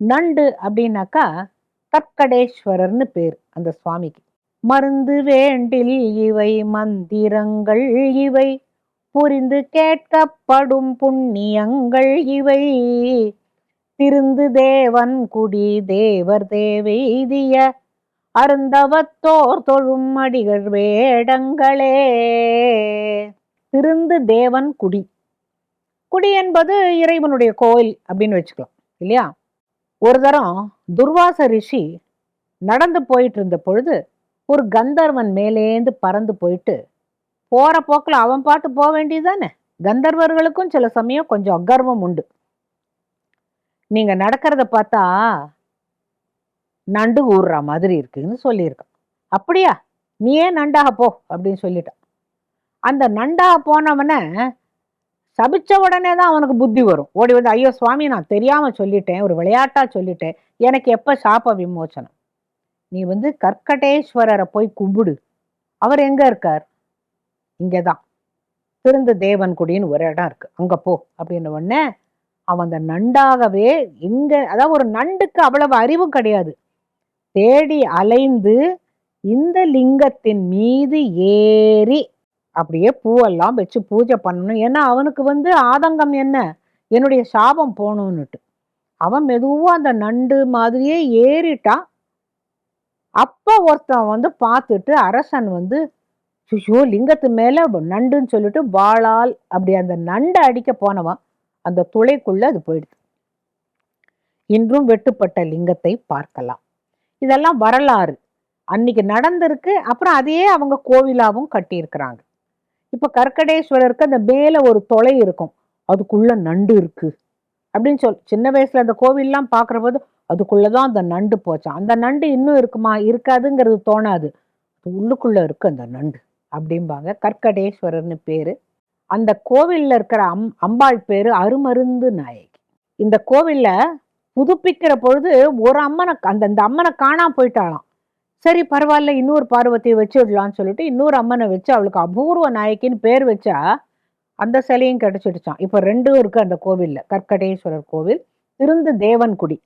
நண்டு அப்படின்னாக்கா தற்கடேஸ்வரர்னு பேர் அந்த சுவாமிக்கு. மருந்து வேண்டில் இவை மந்திரங்கள் இவை புரிந்து கேட்கப்படும் புண்ணியங்கள் இவை. திருந்து தேவன் குடி தேவர் தேவெய்திய அருந்தவத்தோர் தொழும் அடிகள் வேடங்களே. திருந்து தேவன் குடி. குடி என்பது இறைவனுடைய கோயில் அப்படின்னு வச்சுக்கலாம் இல்லையா? ஒரு தரம் துர்வாச ரிஷி நடந்து போயிட்டு இருந்த பொழுது ஒரு கந்தர்வன் மேலேந்து பறந்து போயிட்டு போற போக்கில் அவன் பாட்டு போக வேண்டியதுதானே? கந்தர்வர்களுக்கும் சில சமயம் கொஞ்சம் அகர்வம் உண்டு. நீங்க நடக்கிறத பார்த்தா நண்டு ஊறுற மாதிரி இருக்குன்னு சொல்லியிருக்கான். அப்படியா? நீ ஏன் நண்டாக போ? அப்படின்னு சொல்லிட்டான். அந்த நண்டாக போனவனை சபிச்ச உடனே தான் அவனுக்கு புத்தி வரும். ஓடி வந்து ஐயோ சுவாமி நான் தெரியாம சொல்லிட்டேன் ஒரு விளையாட்டா சொல்லிட்டேன். எனக்கு எப்ப சாப விமோச்சனம்? நீ வந்து கற்கடேஸ்வரரை போய் கும்பிடு. அவர் எங்க இருக்கார்? இங்கதான். திருந்து தேவன்குடின்னு ஒரு இடம் இருக்கு. அங்க போ. அப்படின்ன உடனே அவன் அந்த நண்டாகவே எங்க அதாவது ஒரு நண்டுக்கு அவ்வளவு அறிவும் கிடையாது. தேடி அலைந்து இந்த லிங்கத்தின் மீது ஏறி அப்படியே பூவெல்லாம் வச்சு பூஜை பண்ணணும். ஏன்னா அவனுக்கு வந்து ஆதங்கம் என்ன? என்னுடைய சாபம் போகணும்னுட்டு அவன் மெதுவாக அந்த நண்டு மாதிரியே ஏறிட்டான். அப்போ ஒருத்தன் வந்து பார்த்துட்டு அரசன் வந்து ஐயோ லிங்கத்து மேலே நண்டுன்னு சொல்லிட்டு வாளால் அப்படி அந்த நண்டை அடிக்க போனவன் அந்த துளைக்குள்ளே அது போயிடுது. இன்றும் வெட்டுப்பட்ட லிங்கத்தை பார்க்கலாம். இதெல்லாம் வரலாறு. அன்னைக்கு நடந்திருக்கு. அப்புறம் அதையே அவங்க கோவிலாவும் கட்டியிருக்கிறாங்க. இப்போ கற்கடேஸ்வரருக்கு அந்த மேலே ஒரு தொலை இருக்கும். அதுக்குள்ள நண்டு இருக்கு. அப்படின்னு சொல் சின்ன வயசுல அந்த கோவில்லாம் பார்க்குற போது அதுக்குள்ளதான் அந்த நண்டு போச்சான் அந்த நண்டு இன்னும் இருக்குமா? இருக்காதுங்கிறது தோணாது. உள்ளுக்குள்ளே உள்ளுக்குள்ள இருக்கு அந்த நண்டு அப்படிம்பாங்க. கற்கடேஸ்வரர்னு பேரு. அந்த கோவில்ல இருக்கிற அம் அம்பாள் பேரு அருமருந்து நாயகி. இந்த கோவில்ல புதுப்பிக்கிற பொழுது ஒரு அம்மனை அந்த அந்த அம்மனை காணாம போயிட்டாலாம் சரி பரவாயில்ல இன்னொரு பார்வதியை வச்சு விடலான்னு சொல்லிட்டு இன்னொரு அம்மனை வச்சு அவளுக்கு அபூர்வ நாயக்கின்னு பேர் வச்சா அந்த சிலையும் கிடைச்சிடுச்சான் இப்போ ரெண்டும் இருக்கு அந்த கோவிலில். கற்கடேஸ்வரர் கோவில் திருந்து தேவன்குடி